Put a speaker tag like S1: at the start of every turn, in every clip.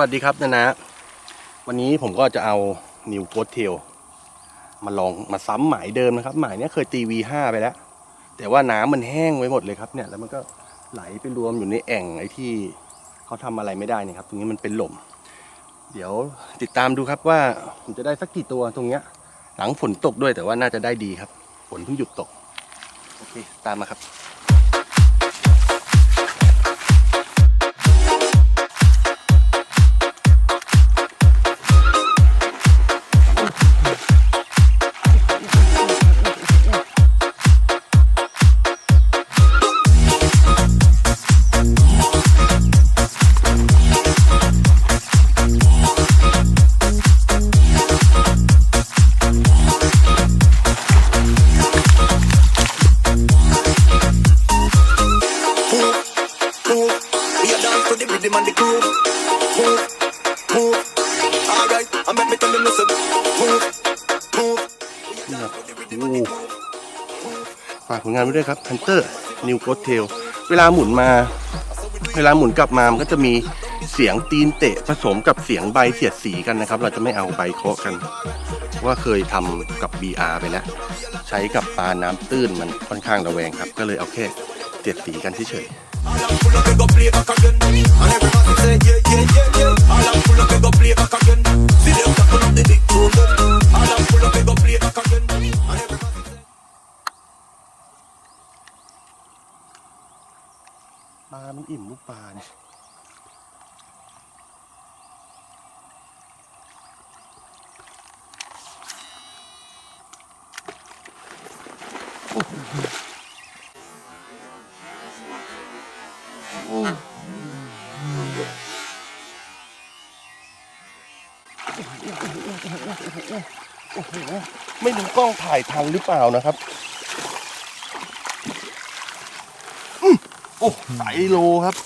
S1: วัสดีครับนะนะ วันนี้ผมก็จะเอานิวโ o เทลมาลองมาซ้ำหมายเดิมนะครับ หมายนี้เคยตี V5 ไปแล้ว แต่ว่าน้ำมันแห้งไว้หมดเลยครับเนี่ยแล้วมันก็ไหลไปรวมอยู่ในแอ่งไอ้ที่เขาทำอะไรไม่ได้นี่ครับ ตรงนี้มันเป็นหล่ม เดี๋ยวติดตามดูครับว่าผมจะได้สักกี่ตัวตรงเนี้ย หลังฝนตกด้วยแต่ว่าน่าจะได้ดีครับ ฝนเพิ่งหยุดตก โอเค ตามมาครับ
S2: to the rhythm and the groove. Move, move. Alright, I'm at me tell them listen. Move, move.
S1: โอ้ฝากผลงานไว้ด้วยครับ Hunter New g o t Tail เวลาหมุนมา เวลาหมุนกลับมา มันก็จะมีเสียงตีนเตะผสมกับเสียงใบเสียดสีกันนะครับ เราจะไม่เอาใบเคาะกันเพราะว่าเคยทำกับ BR ไปแล้ว ใช้กับปลาน้ำตื้นมันค่อนข้างระแวงครับ ก็เลยเอาแค่เสียดสีกันเฉย
S2: All I'm full of, we go play back again. And everybody say, yeah, yeah, yeah, yeah. All I'm full of, we go play back again. See them tapping up the big tune. All I'm full of, we go play back again. And everybody say.
S1: ๆปลามันอิ่มลูกปลาเนี่ย โอ้โหไม่รู้กล้องถ่ายทันหรือเปล่านะครับอืมโอ้สายโลครับ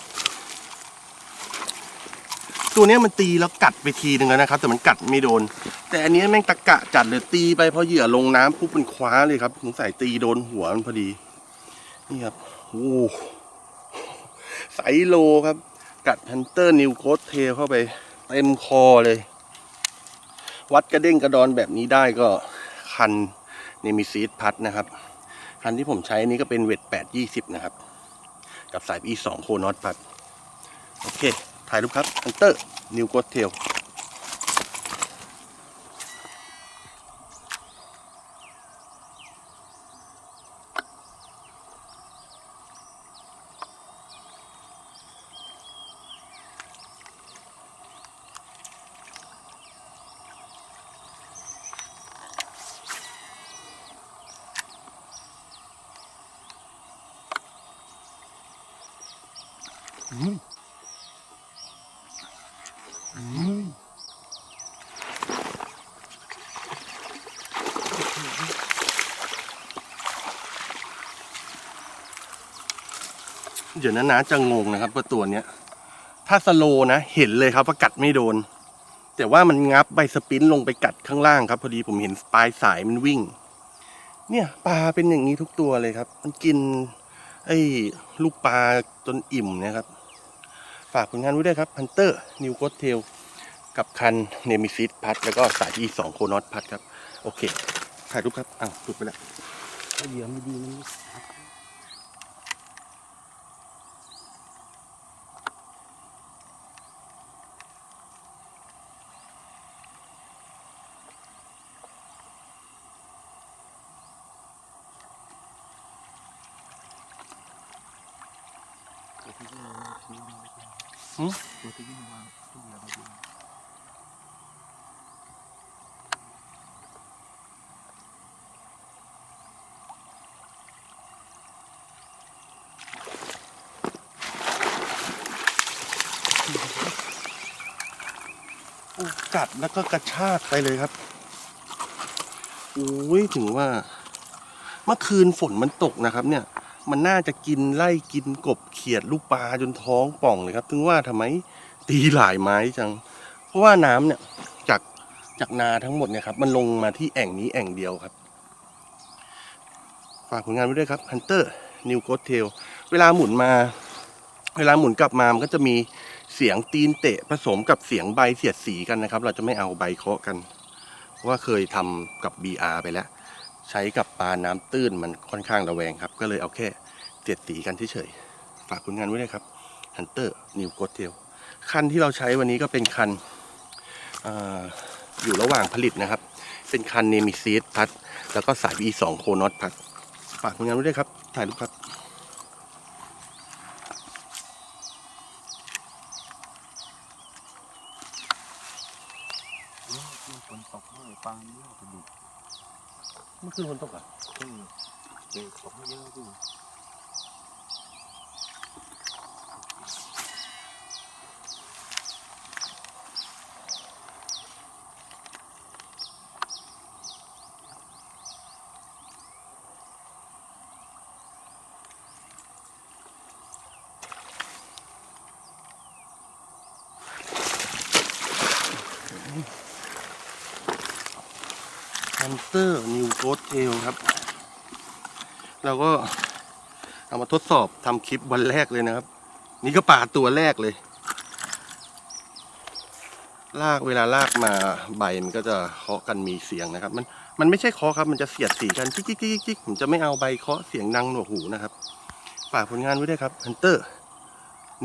S1: ตัวนี้มันตีแล้วกัดไปทีหนึ่งแล้วนะครับ แต่มันกัดไม่โดน แต่อันนี้แม่งตะกะจัดเลยตีไปพอเหยื่อลงน้ำปุ๊บมันคว้าเลยครับสงสัยตีโดนหัวมันพอดี นี่ครับโอ้สายโลครับ กัดฮันเตอร์นิวโคสเทลเข้าไปเต็มคอเลย วัดกระเด้งกระดอนแบบนี้ได้ก็คันเนมิซีดพัดนะครับ คันที่ผมใช้นี้ก็เป็นเวทแปดยี่สิบนะครับ กับสาย e 2โคนอตพัด โอเค ถ่ายรูปครับอันเตอร์นิวโกเทล เดี๋ยวนะนะจะงงนะครับว่าตัวเนี้ย ถ้าสโลนะ เห็นเลยครับว่ากัดไม่โดน แต่ว่ามันงับใบสปรินต์ลงไปกัดข้างล่างครับ พอดีผมเห็นปลายสายมันวิ่ง เนี่ยปลาเป็นอย่างนี้ทุกตัวเลยครับ มันกิน ไอ้ ลูกปลาจนอิ่มนะครับ ฝากผลงานไว้ด้วยครับ Hunter New g o t Tail กับคันเนมิซิสพัด แล้วก็สาย e 2โคนอตพัดครับ โอเค ถ่ายรูปครับ อ้าวหลุดไปแล้ว
S3: เหยื่อไม่ดีมัน
S1: หืม
S3: ตัวที่วิ่งมาที่เหยื่อไม่ดี
S1: โอ้ กัดแล้วก็กระชากไปเลยครับโอ้ยถึงว่า เมื่อคืนฝนมันตกนะครับเนี่ย มันน่าจะกินไล่กินกบเขียดลูกปลาจนท้องป่องเลยครับ ถึงว่าทำไมตีหลายไม้จัง เพราะว่าน้ำเนี่ยจากจากนาทั้งหมดเนี่ยครับ มันลงมาที่แอ่งนี้แอ่งเดียวครับ ฝากผลงานไว้ด้วยครับ Hunter New g o t Tail เวลาหมุนมา เวลาหมุนกลับมามันก็จะมีเสียงตีนเตะผสมกับเสียงใบเสียดสีกันนะครับ เราจะไม่เอาใบเคาะกัน เพราะว่าเคยทำกับ BR ไปแล้ว ใช้กับปลาน้ำตื้นมันค่อนข้างระแวงครับ ก็เลยเอาแค่เสียดสีกันเฉยๆฝากผลงานไว้เลยครับฮันเตอร์นิวโกเทลคันที่เราใช้วันนี้ก็เป็นคันออยู่ระหว่างผลิตนะครับ เป็นคันเนมิซีสพัด แล้วก็สาย E2 โคนอตพัดฝากผลงานไว้ด้วยครับ ถ่ายรูปครับ
S3: เออมันฝนตกด้วยปลาไม่น่าจะดุ
S1: เมื่อคืนฝนตกอะ
S3: เออเด็กตกไม่เยอะด้วย
S1: ฮันเตอร์นิวโกดเทลครับ เราก็เอามาทดสอบทำคลิปวันแรกเลยนะครับ นี่ก็ปลาตัวแรกเลย ลากเวลาลากมาใบมันก็จะเคาะกันมีเสียงนะครับ มันมันไม่ใช่เคาะครับ มันจะเสียดสีกันจิ๊กจิ๊กจิ๊กจิ๊กผมจะไม่เอาใบเคาะเสียงดังหนวกหูนะครับฝากผลงานไว้ด้วยครับฮันเตอร์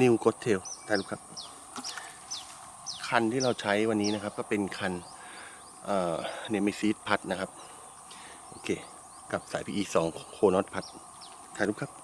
S1: นิวโกดเทลถ่ายรูปครับ คันที่เราใช้วันนี้นะครับ ก็เป็นคัน เนมิซีดพัดนะครับ โอเค กับสายพิเอสองโคนอตพัดถ่ายรูปครับ